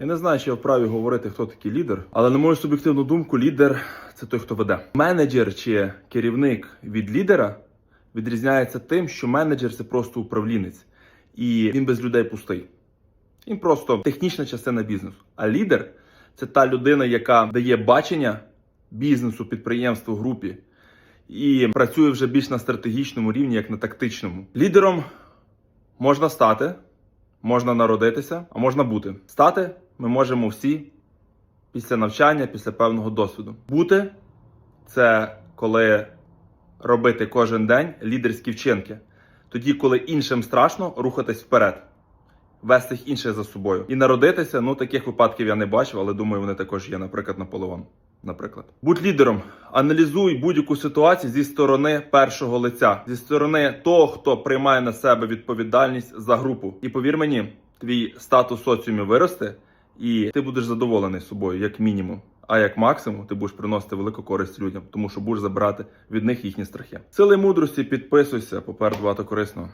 Я не знаю, чи я вправі говорити, хто такий лідер, але на мою суб'єктивну думку, лідер це той, хто веде. Менеджер чи керівник від лідера відрізняється тим, що менеджер це просто управлінець, і він без людей пустий. Він просто технічна частина бізнесу. А лідер це та людина, яка дає бачення бізнесу, підприємству, групі і працює вже більш на стратегічному рівні, як на тактичному. Лідером можна стати, можна народитися, а можна бути. Стати ми можемо всі після навчання, після певного досвіду. Бути це коли робити кожен день лідерські вчинки. Тоді, коли іншим страшно рухатись вперед, вести їх інших за собою. І народитися, ну таких випадків я не бачив, але думаю, вони також є, наприклад, Наполеон. Наприклад, будь лідером, аналізуй будь-яку ситуацію зі сторони першого лиця, зі сторони того, хто приймає на себе відповідальність за групу. І повір мені, твій статус соціумі виросте, і ти будеш задоволений собою, як мінімум. А як максимум, ти будеш приносити велику користь людям, тому що будеш забирати від них їхні страхи. Сили мудрості, підписуйся, попереду багато корисного.